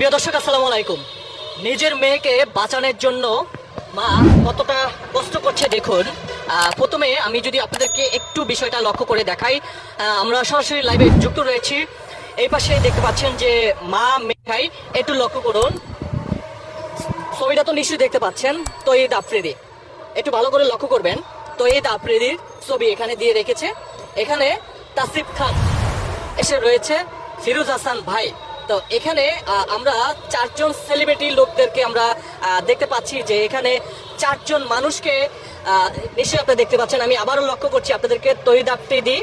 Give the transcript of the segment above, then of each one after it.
প্রিয় দর্শক, আসসালামু আলাইকুম। নিজের মেয়েকে বাঁচানোর জন্য মা কতটা কষ্ট করছে দেখুন। প্রথমে আমি যদি আপনাদেরকে একটু বিষয়টা লক্ষ্য করে দেখাই। আমরা সরাসরি লাইভে যুক্ত রয়েছি। এই পাশে দেখতে পাচ্ছেন যে মা মেঘাই একটু লক্ষ্য করুন। ছবিটা তো নিশ্চয়ই দেখতে পাচ্ছেন তো এই আফ্রিদি। একটু ভালো করে লক্ষ্য করবেন। তো এই আফ্রিদির ছবি এখানে দিয়ে রেখেছে। এখানে তাসিফ খান এসে রয়েছে, ফিরোজ হাসান ভাই। তো এখানে আমরা চারজন সেলিব্রিটি লোকদেরকে আমরা দেখতে পাচ্ছি যে এখানে চারজন মানুষকে নিশ্চয়ই আপনারা দেখতে পাচ্ছেন। আমি আবারও লক্ষ্য করছি আপনাদেরকে, তহিদ আফ্রিদি,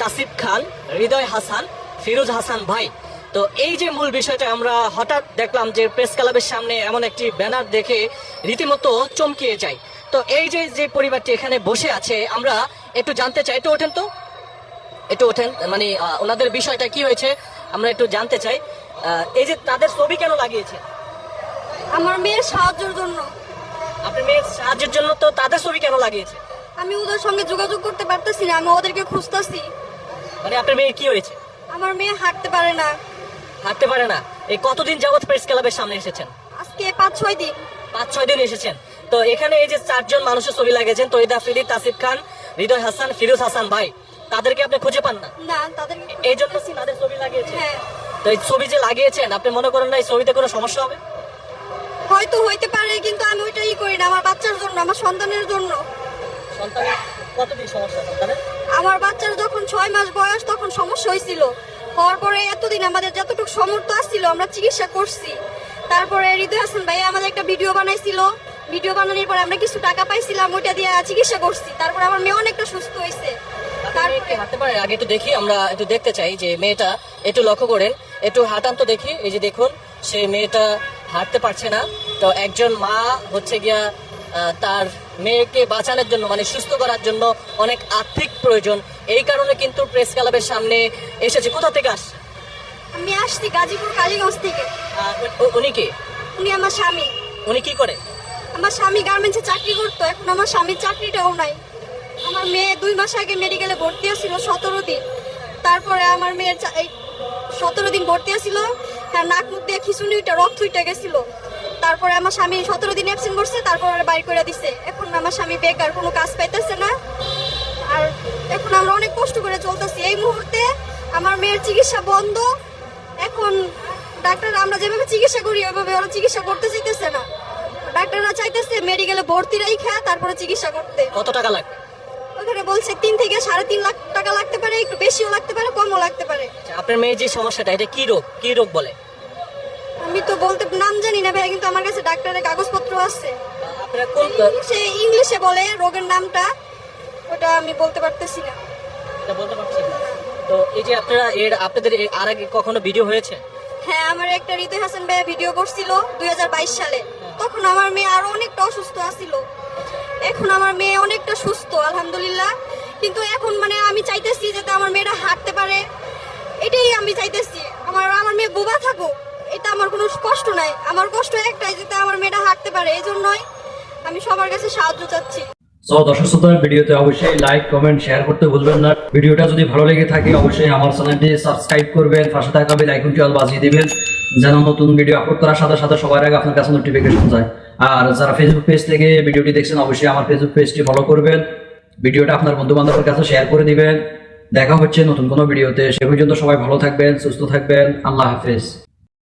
তাসিফ খান, হৃদয় হাসান, ফিরোজ হাসান ভাই। তো এই যে মূল বিষয়টা আমরা হঠাৎ দেখলাম যে প্রেস ক্লাবের সামনে এমন একটি ব্যানার দেখে রীতিমতো চমকিয়ে যাই। তো এই যে যে পরিবারটি এখানে বসে আছে, আমরা একটু জানতে চাই, একটু ওঠেন তো। একটু ওঠেন মানে ওনাদের বিষয়টা কি হয়েছে, আমরা একটু জানতে চাই। এই যে তাদের ছবি কেন লাগিয়েছে? আমার মেয়ের সাহায্যের জন্য। আপনি মেয়ের সাহায্যের জন্য তো তাদের ছবি কেন লাগিয়েছে? আমি ওদের সঙ্গে যোগাযোগ করতে পারতেছি না আমি ওদেরকে খুঁজতেছি। মানে আপনার মেয়ের কি হয়েছে? আমার মেয়ে হাঁটতে পারে না। হাঁটতে পারে না। এই কতদিন যাবত প্রেস ক্লাবের সামনে এসেছেন? আজকে পাঁচ ছয় দিন। পাঁচ ছয় দিন এসেছেন। তো এখানে এই যে চারজন মানুষের ছবি লাগিয়েছেন তহিদ আফ্রিদি তাসিফ খান হৃদয় হাসান ফিরোজ হাসান ভাই তাদেরকে আপনি খুঁজে পান না? না তাদেরকে এই জন্য তাদের ছবি লাগিয়েছেন হ্যাঁ। তো এই ছবি যে লাগিয়েছেন আপনি মনে করেন না এই ছবিতে কোনো সমস্যা হবে? হয়তো হইতে পারে কিন্তু আমি ওইটাই করি না আমার বাচ্চার জন্য আমার সন্তানের জন্য। সন্তানের কতদিন সমস্যা সন্তানের আমার বাচ্চার যখন ছয় মাস বয়স তখন সমস্যা হয়েছিল হওয়ার পরে এতদিন আমাদের যতটুকু সমর্থ আসছিল আমরা চিকিৎসা করছি। তারপরে হৃদয় হাসান ভাই আমাদের একটা ভিডিও বানাইছিল। ভিডিও বানানোর পরে আমরা কিছু টাকা পাইছিলাম ওইটা দিয়ে চিকিৎসা করছি। তারপরে আমার মেয়ে অনেকটা সুস্থ হয়েছে আপনার মেয়ে কি হাঁটতে পারে? আগে একটু দেখি আমরা একটু দেখতে চাই যে মেয়েটা একটু লক্ষ্য করেন একটু হাঁটান তো দেখি এই যে দেখুন সেই মেয়েটা হাঁটতে পারছে না। তো একজন মা হচ্ছে গিয়া তার মেয়েকে বাঁচানোর জন্য মানে সুস্থ করার জন্য অনেক আর্থিক প্রয়োজন। এই কারণে কিন্তু প্রেস ক্লাবের সামনে এসেছে। কোথা থেকে আসছে আমি আসছি গাজীপুর কালীগঞ্জ থেকে। উনি কে? উনি আমার স্বামী। উনি কি করে? আমার স্বামী গার্মেন্টসে চাকরি করতো এখন আমার স্বামীর চাকরিটাও নাই। আমার মেয়ে দুই মাস আগে মেডিকেলে ভর্তি আছিল সতেরো দিন। তারপরে আমার মেয়ের সতেরো দিন ভর্তি আছিল হ্যাঁ নাক মুখ দিয়ে খিচুনিটা রক্ত উঠে গেছিল। তারপরে আমার স্বামী সতেরো দিন অ্যাবসেন্ট করছে, তারপর আর বাড়ি করে দিছে। এখন আমার স্বামী বেকার, কোনো কাজ পাইতেছে না। আর এখন আমরা অনেক কষ্ট করে চলতেছি। এই মুহূর্তে আমার মেয়ের চিকিৎসা বন্ধ। এখন ডাক্তার, আমরা যেভাবে চিকিৎসা করি, ওইভাবে ওরা চিকিৎসা করতে চাইতেছে না। ডাক্তাররা চাইতেছে মেডিকেলে ভর্তি রাইখা, তারপরে চিকিৎসা করতে। কত টাকা লাগবে? ওখানে বলছে তিন থেকে সাড়ে তিন লাখ টাকা লাগতে পারে একটু বেশিও লাগতে পারে কমও লাগতে পারে। আচ্ছা, আপনার মেয়ের যে সমস্যাটা এটা কি রোগ? কি রোগ বলে? আমি তো বলতে নাম জানি না ভাই কিন্তু আমার কাছে ডাক্তারের কাগজপত্র আছে। আপনারা কোন সে ইংলিশে বলে রোগের নামটা ওটা আমি বলতে পারতেছি না। এটা বলতে পারছি না। তো এই যে আপনারা এর আপনাদের এর আর আগে কখনো ভিডিও হয়েছে? হ্যাঁ আমার একটা হৃদয় হাসান ভাইয়া ভিডিও করছিল দুই হাজার বাইশ সালে। তখন আমার মেয়ে আরও অনেকটা অসুস্থ আছিল। এখন আমার মেয়ে অনেকটা সুস্থ, আলহামদুলিল্লাহ। কিন্তু এখন মানে আমি চাইতেছি যাতে আমার মেয়েটা হাঁটতে পারে। এটাই আমি চাইতেছি। আমার আমার মেয়ে বোবা থাকুক, এটা আমার কোনো কষ্ট নাই। আমার কষ্ট একটাই যাতে আমার মেয়েটা হাঁটতে পারে এই জন্যই আমি সবার কাছে সাহায্য চাচ্ছি। সো দর্শক শ্রোতা, ভিডিওতে অবশ্যই লাইক কমেন্ট শেয়ার করতে ভুলবেন না। ভিডিওটা যদি ভালো লেগে থাকে, অবশ্যই আমার চ্যানেলটি সাবস্ক্রাইব করবেন। পাশে থাকা বেল আইকনটি অল বাজিয়ে দিবেন। যেন নতুন ভিডিও আপলোড করার সাথে সাথে সবার আগে আপনার কাছে নোটিফিকেশন যায়। আর যারা ফেসবুক পেজ থেকে ভিডিওটি দেখছেন, অবশ্যই আমার ফেসবুক পেজটি ফলো করবেন। ভিডিওটা আপনার বন্ধু বান্ধবের কাছে শেয়ার করে দিবেন। দেখা হচ্ছে নতুন কোনো ভিডিওতে সে পর্যন্ত সবাই ভালো থাকবেন, সুস্থ থাকবেন। আল্লাহ হাফেজ।